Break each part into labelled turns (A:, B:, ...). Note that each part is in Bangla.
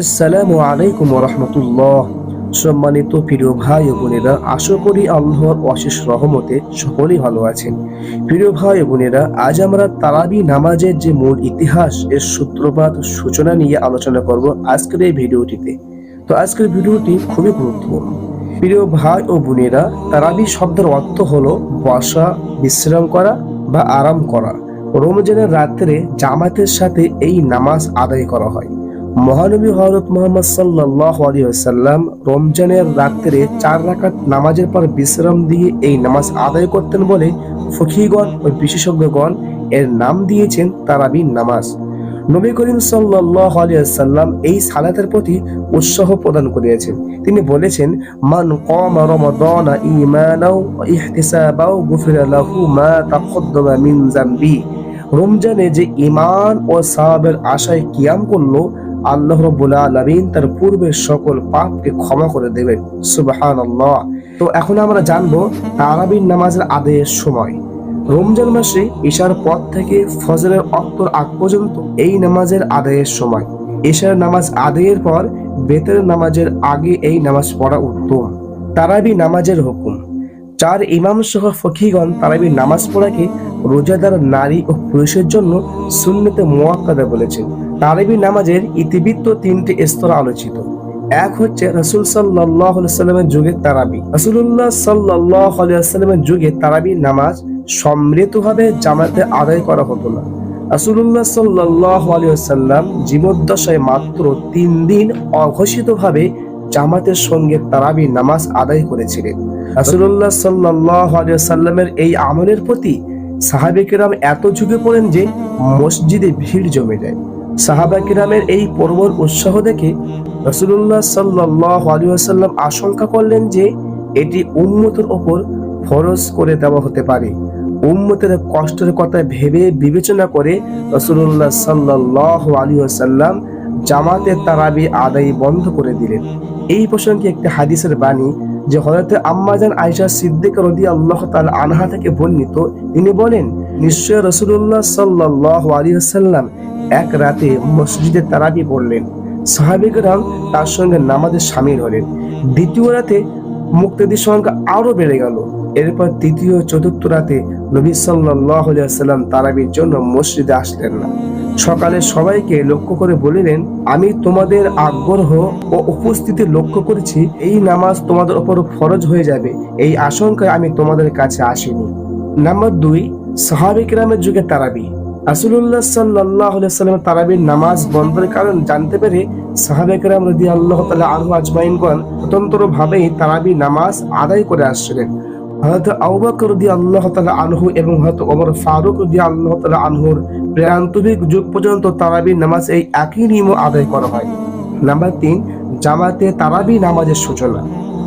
A: আসসালামু আলাইকুম রহমতুল্লাহ সম্মানিত প্রিয় ভাই ও বোনেরা, আশা করি আল্লাহর অশেষ রহমতে সকলেই ভালো আছেন। প্রিয় ভাই ও বোনেরা, আজ আমরা তারাবি নামাজের যে মূল ইতিহাস, এর সূত্রপাত, সূচনা নিয়ে আলোচনা করব আজকের এই ভিডিওটিতে। তো আজকের ভিডিওটি খুবই গুরুত্বপূর্ণ। প্রিয় ভাই ও বোনেরা তারাবি শব্দের অর্থ হলো বসা, বিশ্রাম করা বা আরাম করা। রমজানের রাত্রে জামাতের সাথে এই নামাজ আদায় করা হয়। মহানবী হজরত মোহাম্মদ সাল্লাহ আলিয়াল্লাম রমজানের রাত্রে চার রাকাত নামাজের পর বিশ্রাম দিয়ে এই নামাজ আদায় করতেন বলে ফকিগণ ও বিশেষজ্ঞগণ এর নাম দিয়েছেন তারাবি নামাজ। নবী করিম সাল্লাহ আলিয়াল্লাম এই সালাতের প্রতি উৎসাহ প্রদান করিয়াছেন। তিনি বলেছেন, মান কম রমাদান ঈমানাও ওয়া ইহতিসাবাও মা তাকদ্দামা মিন রমজানে যে ইমান ও সাহাবের আশায় কিয়াম করল আল্লাহ রব্বুল আলামিন তার পূর্বের সকল পাপকে ক্ষমা করে দেবেন। সুবহানাল্লাহ। তো এখন আমরা জানব তারাবির নামাজের আদেশের সময়। রমজান মাসে ঈশার পর থেকে ফজরের অক্তর আগ পর্যন্ত এই নামাজের আদায়ের সময়। ঈশার নামাজ আদায়ের পর বেতের নামাজের আগে এই নামাজ পড়া উত্তম। তারাবি নামাজের হুকুম। চার ইমাম সহ ফকিগণ তারাবি নামাজ পড়াকে রোজাদার নারী ও পুরুষের জন্য সুন্নতে মোয়াক্কাদা বলেছেন। তারাবি নামাজের ইতিবৃত্ত তিনটি স্তর আলোচিত। এক হচ্ছে রাসুল সাল্লামের যুগে তারাবি। রাসুল্লাহ সাল্লাহ সাল্লামের যুগে তারাবি নামাজ সম্মিলিতভাবে জামাতে আদায় করা হতো না। রাসুল্লাহ সাল্লাহ জীবদ্দশায় মাত্র তিন দিন অঘোষিতভাবে জামাতের সঙ্গে তারাবি নামাজ আদায় করেছিলেন। রাসুল্লাহ সাল্লাহ এই আমলের প্রতি সাহাবিকেরাম এত ঝুঁকে পড়েন যে মসজিদে ভিড় জমে যায়। সাহাবা কিরামের এই প্রবল উৎসাহ দেখে রসুল্লাহ সাল্লাহ আলিয়াল্লাম আশঙ্কা করলেন যে এটি উন্মতের ওপর ফরজ করে দেওয়া হতে পারে। উম্মতের কষ্টের কথা ভেবে বিবেচনা করে রসুল্লাহ সাল্লাহ আলিয়াল্লাম জামাতে তারাবি আদায় বন্ধ করে দিলেন। এই প্রসঙ্গে একটি হাদিসের বাণী যে হজরতে আম্মাজান আয়সা সিদ্দিক রদি আল্লাহ তাল আনহা থেকে বর্ণিত। তিনি বলেন, নিশ্চয় রসুল্লাহ সাল্লাহ আলিয়াল্লাম এক রাতে মসজিদে তারাবি পড়লেন। সাহাবিকরাম তার সঙ্গে নামাজে সামিল হলেন। দ্বিতীয় রাতে মুক্তিদের সংখ্যা আরও বেড়ে গেল। এরপর তৃতীয় চতুর্থ রাতে নবী সাল্লাম তারাবির জন্য মসজিদে আসলেন না। সকালে সবাইকে লক্ষ্য করে বলিলেন, আমি তোমাদের আগ্রহ ও উপস্থিতি লক্ষ্য করেছি। এই নামাজ তোমাদের ওপর ফরজ হয়ে যাবে। এই আশঙ্কায় আমি তোমাদের কাছে আসিনি। নাম্বার দুই সাহাবিক রামের যুগে তারাবি। রাসুল্লাহ সাল্লাহ সাল্লাম তারাবির নামাজ বন্ধের কারণ জানতে পেরে সাহাবেকরাম রদি আল্লাহ তালা আনহু আজমাইনগণ স্বতন্ত্র ভাবেই তারাবি নামাজ আদায় করে আসছিলেন। হয়তো আউবাক রদি আল্লাহ তালা আনহু এবং হয়তো ওমর ফারুক রদি আল্লাহ তালা আনহুর প্রান্তরিক যুগ পর্যন্ত তারাবি নামাজ এই একই নিয়ম আদায় করা হয়। নাম্বার তিন, জামাতে তারাবি নামাজের সূচনা।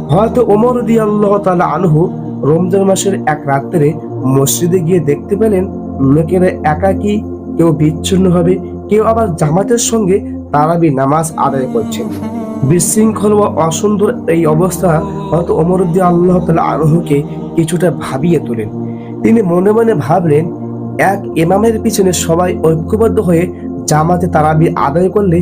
A: হয়তো ওমর রদি আল্লাহ তালা আনহু রমজান মাসের এক রাত্রে মসজিদে গিয়ে দেখতে পেলেন লোকেরা একাকী, কেউ বিচ্ছিন্ন হবে, কেউ আবার জামাতের সঙ্গে তারাবি নামাজ আদায় করছেন বিশৃঙ্খল ও অসুন্দর এই অবস্থা হয়তো অমরুদ্দি আল্লাহ তালা আনহুকে কিছুটা ভাবিয়ে তোলেন। তিনি মনে মনে ভাবলেন, এক ইমামের পিছনে সবাই ঐক্যবদ্ধ হয়ে জামাতে তারাবি আদায় করলে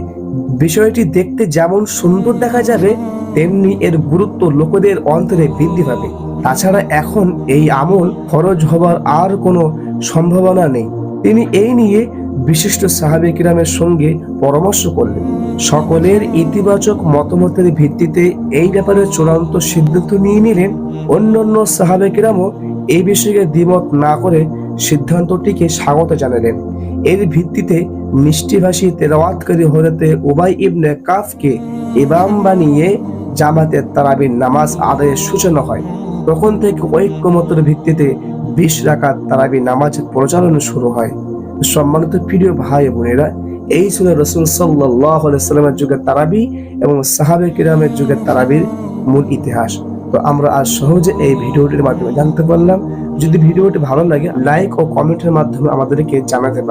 A: বিষয়টি দেখতে যেমন সুন্দর দেখা যাবে, তেমনি এর গুরুত্ব লোকেদের অন্তরে বৃদ্ধি পাবে। তাছাড়া এখন এই আমল খরচ হবার আর কোনো সম্ভাবনা নেই। তিনি এই নিয়ে বিশিষ্ট সাহাবে কিরামের সঙ্গে পরামর্শ করলেন। সকলের ইতিবাচক মতামতের ভিত্তিতে এই ব্যাপারে চূড়ান্ত সিদ্ধান্ত নিয়ে নিলেন। অন্যান্য সাহাবে কিরামও এই বিষয়ে দ্বিমত না করে সিদ্ধান্তটিকে স্বাগত জানালেন। এর ভিত্তিতে মিষ্টিভাষী তেলাওয়াতকারী হরতে উবাই ইবনে কাফকে ইমাম বানিয়ে জামাতের তারাবির নামাজ আদায়ের সূচনা হয়। তখন থেকে ঐক্যমতের ভিত্তিতে বিশ রাকাত তারাবি নামাজ প্রচারণ শুরু হয়। সম্মানিত প্রিয় ভাই বোনেরা, এই ছিল রসুল সাল্লাহ সাল্লামের যুগের তারাবি এবং সাহাবে কিরামের যুগে তারাবির মূল ইতিহাস। তো আমরা আজ সহজে এই ভিডিওটির মাধ্যমে জানতে পারলাম। যদি ভিডিওটি ভালো লাগে, লাইক ও কমেন্টের মাধ্যমে আমাদেরকে জানাতে পারে